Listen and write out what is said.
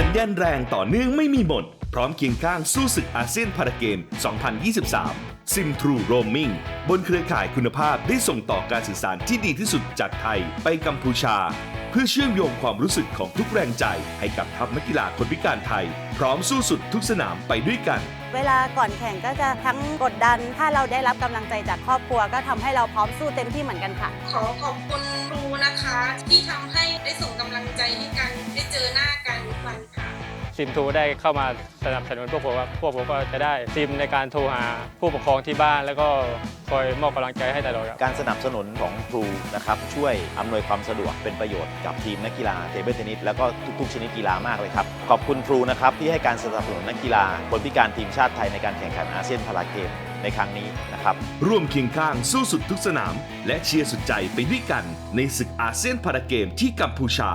สัญญาณแรงต่อเนื่องไม่มีหมด พร้อมเคียงข้างสู้ศึกอาเซียนพาราเกม 2023 ซิมทรูโรม i ิ g บนเครือข่ายคุณภาพได้ส่งต่อการสื่อสารที่ดีที่สุดจากไทยไปกัมพูชา เพื่อเชื่อมโยงความรู้สึกของทุกแรงใจให้กับทัพนักกีฬาคนพิการไทย พร้อมสู้สุดทุกสนามไปด้วยกันเวลาก่อนแข่งก็จะทั้งกดดัน ถ้าเราได้รับกำลังใจจากครอบครัว ก็ทำให้เราพร้อมสู้เต็มที่เหมือนกันค่ะ ขอขอบคุณ ซิมทูได้เข้ามาสนับสนุนพวกผมครับพวกผมก็จะได้ซิมในการโทรหาผู้ปกครองที่บ้าน แล้วก็คอยมอบกำลังใจให้ตลอดครับการสนับสนุนของครูนะครับช่วยอำนวยความสะดวกเป็นประโยชน์กับทีมนักกีฬาเทเบิลเทนนิสแล้วก็ทุกๆชนิดกีฬามากเลยครับขอบคุณครูนะครับที่ให้การสนับสนุนนักกีฬาคนพิการทีมชาติไทยในการแข่งขันอาเซียนพาราเกมในครั้งนี้นะครับร่วมเคียงข้างสู้สุดทุกสนาม และเชียร์สุดใจไปด้วยกันในศึกอาเซียนพาราเกมที่กัมพูชา